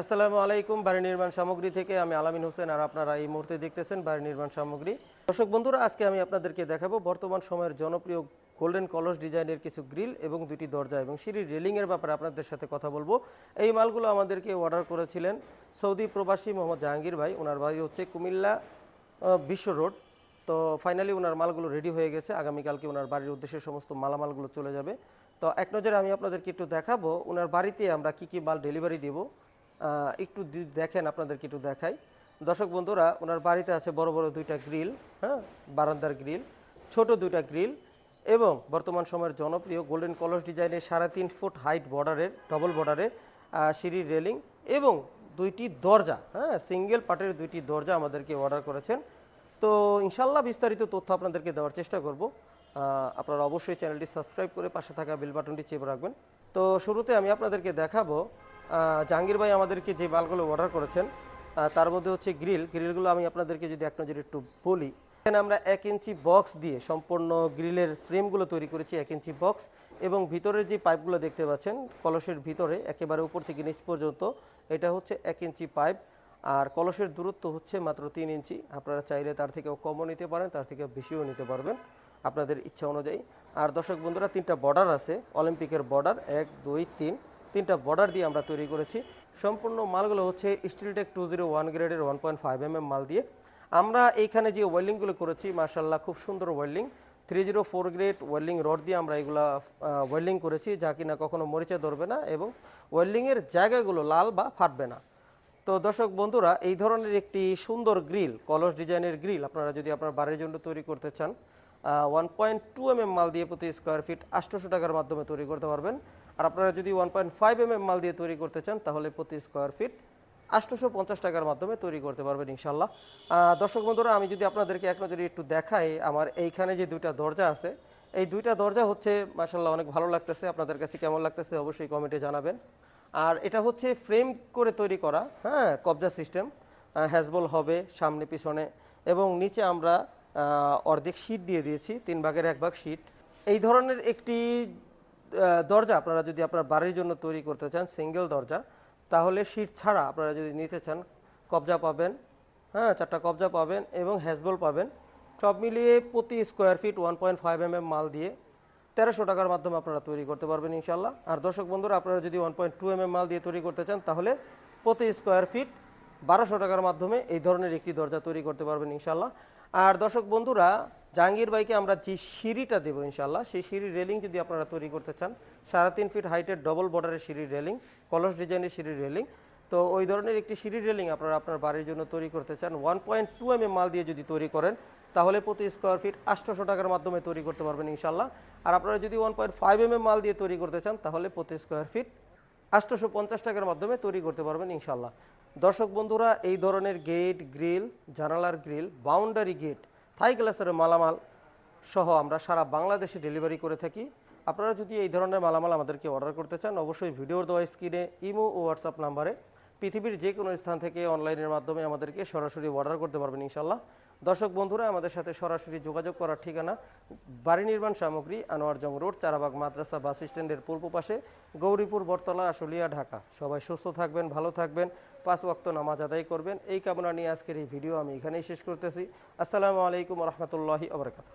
আসসালামু আলাইকুম, বাড়ি নির্মাণ সামগ্রী থেকে আমি আলামিন হোসেন আর আপনারা এই মুহূর্তে দেখতেছেন বাড়ি নির্মাণ সামগ্রী। দর্শক বন্ধুরা, আজকে আমি আপনাদেরকে দেখাবো বর্তমান সময়ের জনপ্রিয় গোল্ডেন কলস ডিজাইনের কিছু গ্রিল এবং দুটি দরজা এবং সিঁড়ির রেলিংয়ের ব্যাপারে আপনাদের সাথে কথা বলব। এই মালগুলো আমাদেরকে অর্ডার করেছিলেন সৌদি প্রবাসী মোহাম্মদ জাহাঙ্গীর ভাই। ওনার বাড়ি হচ্ছে কুমিল্লা বিশ্ব রোড। তো ফাইনালি ওনার মালগুলো রেডি হয়ে গেছে। আগামীকালকে ওনার বাড়ির উদ্দেশ্যে সমস্ত মালামালগুলো চলে যাবে। তো এক নজরে আমি আপনাদেরকে একটু দেখাবো ওনার বাড়িতে আমরা কি কি মাল ডেলিভারি দেবো। একটু দেখেন আপনাদেরকে একটু দেখাই। দর্শক বন্ধুরা, ওনার বাড়িতে আছে বড় বড় দুইটা গ্রিল হ্যাঁ বারান্দার গ্রিল, ছোট দুইটা গ্রিল এবং বর্তমান সময়ের জনপ্রিয় গোল্ডেন কলস ডিজাইনের সাড়ে তিন ফুট হাইট বর্ডারের ডবল বর্ডারের সিঁড়ির রেলিং এবং দুইটি দরজা হ্যাঁ সিঙ্গেল পার্টের দুইটি দরজা আমাদেরকে অর্ডার করেছেন। তো ইনশাল্লাহ বিস্তারিত তথ্য আপনাদেরকে দেওয়ার চেষ্টা করব। আপনারা অবশ্যই চ্যানেলটি সাবস্ক্রাইব করে পাশে থাকা বেল বাটনটি চেপে রাখবেন। তো শুরুতে আমি আপনাদেরকে দেখাবো জাহাঙ্গীর ভাই আমাদেরকে যে মালগুলো অর্ডার করেছেন তার মধ্যে হচ্ছে গ্রিল গ্রিলগুলো আমি আপনাদেরকে যদি এক নজরে একটু বলি, এখানে আমরা এক ইঞ্চি বক্স দিয়ে সম্পূর্ণ গ্রিলের ফ্রেমগুলো তৈরি করেছি এক ইঞ্চি বক্স এবং ভিতরের যে পাইপগুলো দেখতে পাচ্ছেন, কলসের ভিতরে একেবারে উপর থেকে নিচ পর্যন্ত, এটা হচ্ছে এক ইঞ্চি পাইপ আর কলসের দূরত্ব হচ্ছে মাত্র তিন ইঞ্চি। আপনারা চাইলে তার থেকেও কমও নিতে পারেন, তার থেকে বেশিও নিতে পারবেন, আপনাদের ইচ্ছা অনুযায়ী। আর দর্শক বন্ধুরা, তিনটা বর্ডার আছে অলিম্পিকের বর্ডার এক, দুই, তিন। তিনটা বর্ডার দিয়ে আমরা তৈরি করেছি। সম্পূর্ণ মালগুলো হচ্ছে স্টিলটেক টু জিরো ওয়ান গ্রেডের one point five m m মাল দিয়ে। আমরা এইখানে যে ওয়েল্ডিংগুলো করেছি মার্শাল্লাহ খুব সুন্দর welding three zero four grade welding rod দিয়ে আমরা এগুলা ওয়েল্ডিং করেছি, যা কিনা কখনো মরিচা ধরবে না এবং ওয়েল্ডিংয়ের জায়গাগুলো লাল বা ফাটবে না। তো দর্শক বন্ধুরা, এই ধরনের একটি সুন্দর গ্রিল কলস ডিজাইনের গ্রিল আপনারা যদি আপনার বাড়ির জন্য তৈরি করতে চান ওয়ান পয়েন্ট টু এম মাল দিয়ে প্রতি স্কোয়ার ফিট আটশোশো টাকার মাধ্যমে তৈরি করতে পারবেন। আর আপনারা যদি ওয়ান পয়েন্ট ফাইভ এম মাল দিয়ে তৈরি করতে চান, তাহলে প্রতি স্কোয়ার ফিট আটশোশো পঞ্চাশ টাকার মাধ্যমে তৈরি করতে পারবেন ইনশাল্লাহ দর্শক বন্ধুরা, আমি যদি আপনাদেরকে এক নজরে একটু দেখাই, আমার এইখানে যে দুইটা দরজা আছে, এই দুইটা দরজা হচ্ছে মাসাল্লাহ অনেক ভালো লাগতেছে, আপনাদের কাছে কেমন লাগতেছে অবশ্যই কমেন্টে জানাবেন। আর এটা হচ্ছে ফ্রেম করে তৈরি করা হ্যাঁ কবজা সিস্টেম হ্যাজবল হবে সামনে পিছনে এবং নিচে আমরা অর্ধেক শীট দিয়ে দিয়েছি, তিন ভাগের এক ভাগ শীট এই ধরনের একটি দরজা আপনারা যদি আপনার বাড়ির জন্য তৈরি করতে চান, সিঙ্গেল দরজা, তাহলে শীট ছাড়া আপনারা যদি নিতে চান, কবজা পাবেন হ্যাঁ চারটা কবজা পাবেন এবং হ্যাজবল পাবেন। সব মিলিয়ে প্রতি square feet one point five m m মাল দিয়ে তেরোশো টাকার মাধ্যমে আপনারা তৈরি করতে পারবেন ইনশাল্লাহ আর দর্শক বন্ধুরা, আপনারা যদি one point two m m মাল দিয়ে তৈরি করতে চান, তাহলে প্রতি স্কোয়ার ফিট বারোশো টাকার মাধ্যমে এই ধরনের একটি দরজা তৈরি করতে পারবেন ইনশাল্লাহ আর দর্শক বন্ধুরা, জাহাঙ্গীর ভাইকে আমরা যে সিঁড়িটা দেবো ইনশাল্লাহ সেই সিঁড়ির রেলিং যদি আপনারা তৈরি করতে চান, সাড়ে তিন ফিট হাইটের ডবল বর্ডারের সিঁড়ির রেলিং, কলস ডিজাইনের সিঁড়ির রেলিং, তো ওই ধরনের একটি সিঁড়ির রেলিং আপনারা আপনার বাড়ির জন্য তৈরি করতে চান ওয়ান পয়েন্ট টু এম মাল দিয়ে যদি তৈরি করেন, তাহলে প্রতি স্কোয়ার ফিট আটশোশো টাকার মাধ্যমে তৈরি করতে পারবেন ইনশাল্লাহ আর আপনারা যদি ওয়ান পয়েন্ট ফাইভ এম মাল দিয়ে তৈরি করতে চান, তাহলে প্রতি স্কোয়ার ফিট আটশোশো পঞ্চাশ টাকার মাধ্যমে তৈরি করতে পারবেন ইনশাল্লাহ দর্শক বন্ধুরা, এই ধরনের গেট গ্রিল জানালার গ্রিল বাউন্ডারি গেট থাই গ্লাসের মালামাল সহ আমরা সারা বাংলাদেশে ডেলিভারি করে থাকি। আপনারা যদি এই ধরনের মালামাল আমাদেরকে অর্ডার করতে চান, অবশ্যই ভিডিওর দেওয়া স্ক্রিনে ইমো ও হোয়াটসঅ্যাপ নাম্বারে পৃথিবীর যে কোনো স্থান থেকে অনলাইনের মাধ্যমে আমাদেরকে সরাসরি অর্ডার করতে পারবেন ইনশাল্লাহ দর্শক বন্ধুরা, আমাদের সাথে সরাসরি যোগাযোগ করার ঠিকানা বাড়ি নির্মাণ সামগ্রী, আনোয়ার জং রোড, চারাবাগ মাদ্রাসা বাস স্ট্যান্ডের পূর্ব পাশে, গৌরীপুর, বটতলা, আশুলিয়া, ঢাকা। সবাই সুস্থ থাকবেন, ভালো থাকবেন, পাঁচ ওয়াক্ত নামাজ আদায় করবেন। এই কামনা নিয়ে আজকের এই ভিডিও আমি এখানেই শেষ করতেছি। আসসালামু আলাইকুম রহমতুল্লাহি আবরকাত